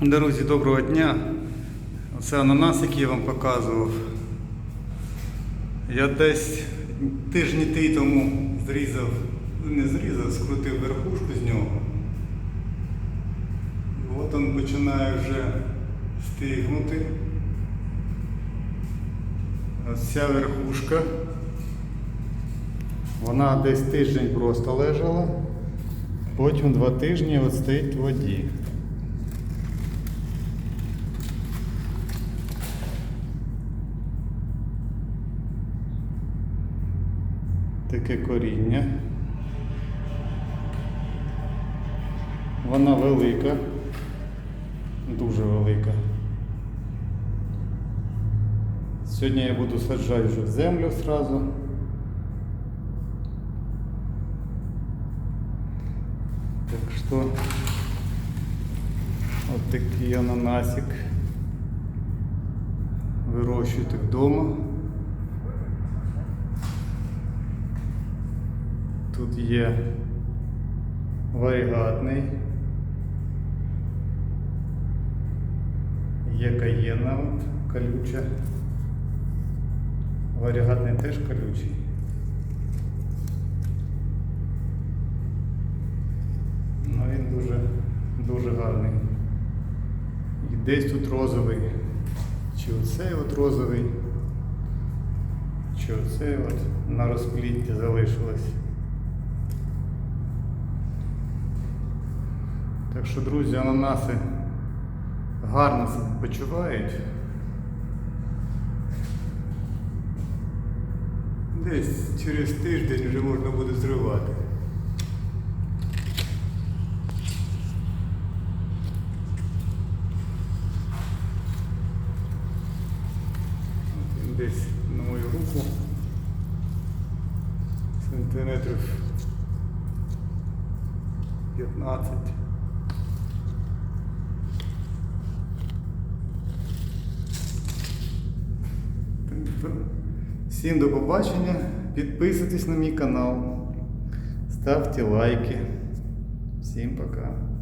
Друзі, доброго дня. Оце ананас, який я вам показував. Я десь тижні три тому зрізав, ну, не зрізав, скрутив верхушку з нього. От він починає вже стигнути. Ось ця верхушка. Вона десь тиждень просто лежала. Потім два тижні от стоїть в воді. Таке коріння. Вона велика, дуже велика. Сьогодні я буду саджати вже в землю сразу. Так что вот такий ананасик. Вирощуйте вдома. Тут є варігатний. Є каєна от, колюча. Варігатний теж колючий. Ну він дуже, дуже гарний. І десь тут розовий. Чи оцей от розовий, чи оцей от на розплітті залишилось. Так що, друзі, ананаси гарно себе почувають. Десь через тиждень вже можна буде зривати. Десь на мою руку сантиметрів 15. Всім до побачення. Підписуйтесь на мій канал, ставте лайки. Всім пока.